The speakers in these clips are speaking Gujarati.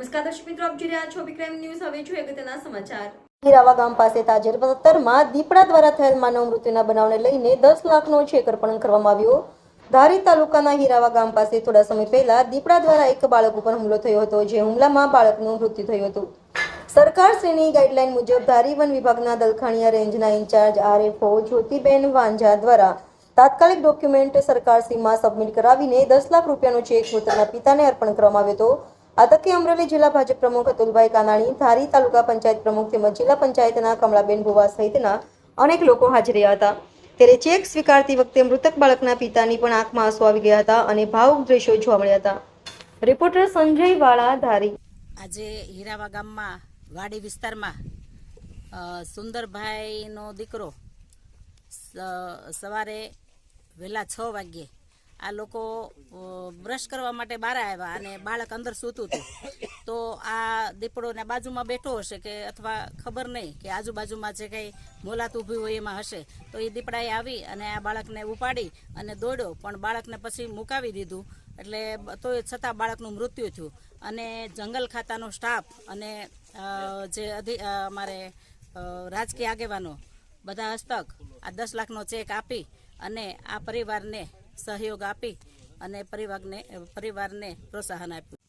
નમસ્કાર દર્શક મિત્રો, આપ જોઈ રહ્યા છો વિક્રમ ન્યૂઝ. હવે જોઈએ અગત્યના સમાચાર. હીરાવા ગામ પાસે તાજેતરમાં દીપડા દ્વારા થયેલ માનવ મૃત્યુના બનાવને લઈને દસ લાખનો ચેક અર્પણ કરવામાં આવ્યો. ધારી તાલુકાના હીરાવા ગામ પાસે થોડા સમય પહેલા દીપડા દ્વારા એક બાળક ઉપર હુમલો થયો હતો, જે હુમલામાં બાળકનું મૃત્યુ થયું હતું. સરકાર શ્રેણી ગાઈડલાઈન મુજબ ધારી વન વિભાગના દલખાણીયા રેન્જના ઇન્ચાર્જ આરએફઓ જ્યોતિબેન વાંઝા દ્વારા તાત્કાલિક ડોક્યુમેન્ટ સરકારશ્રીમાં સબમિટ કરાવીને દસ લાખ રૂપિયાનો ચેક પોતાના પિતાને અર્પણ કરવામાં આવ્યો હતો. આ અમરેલી જિલ્લા ભાજપ પ્રમુખ અતુલભાઈ કાનાણી, ધારી તાલુકા પંચાયત પ્રમુખ તેમજ જિલ્લા પંચાયતના કમળાબેન ભુવા સહિતના અનેક લોકો હાજર રહ્યા હતા. ત્યારે ચેક સ્વીકારતી વખતે મૃતક બાળકના પિતાની પણ આંખમાં આંસુ આવી ગયા હતા અને ભાવુક દ્રશ્યો જોવા મળ્યા હતા. રિપોર્ટર સંજય વાળા, ધારી. આજે હીરાવા ગામમાં, વાડી વિસ્તારમાં સુંદરભાઈનો દીકરો સવારે વહેલા છ વાગ્યે આ લોકો બ્રશ કરવા માટે બહાર આવ્યા અને બાળક અંદર સૂતું હતું. તો આ દીપડો ને બાજુમાં બેઠો હશે કે અથવા ખબર નહીં કે આજુબાજુમાં જે કંઈ મોલાત ઊભી હોય એમાં હશે. તો એ દીપડાએ આવી અને આ બાળકને ઉપાડી અને દોડ્યો. પણ બાળકને પછી મુકાવી દીધું. એટલે તો છતાં બાળકનું મૃત્યુ થયું. અને જંગલ ખાતાનો સ્ટાફ અને જે અધિ અમારે રાજકીય આગેવાનો, બધા હસ્તક આ દસ લાખનો ચેક આપી અને આ પરિવારને સહયોગ આપી અને પરિવારને પરિવારને પ્રોત્સાહન આપ્યું.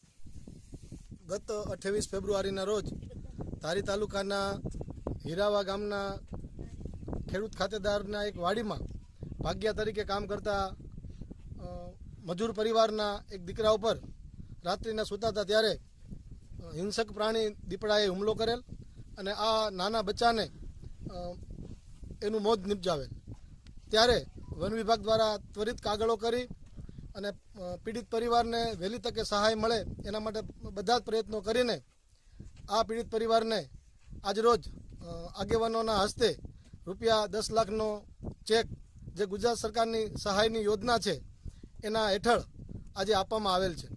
ગત અઠ્યાવીસ ફેબ્રુઆરીના રોજ ધારી તાલુકાના હીરાવા ગામના ખેડૂત ખાતેદારના એક વાડીમાં ભાગ્યા તરીકે કામ કરતા મજૂર પરિવારના એક દીકરા ઉપર રાત્રિના સૂતા હતા ત્યારે હિંસક પ્રાણી દીપડાએ હુમલો કરેલ અને આ નાના બચ્ચાને એનું મોત નિપજાવેલ. ત્યારે વન વિભાગ દ્વારા ત્વરિત કાગળો કરી અને પીડિત પરિવારને વહેલી તકે સહાય મળે એના માટે બધા જ પ્રયત્નો કરીને આ પીડિત પરિવારને આજરોજ આગેવાનોના હસ્તે રૂપિયા દસ લાખનો ચેક જે ગુજરાત સરકારની સહાયની યોજના છે, એના હેઠળ આજે આપવામાં આવેલ છે.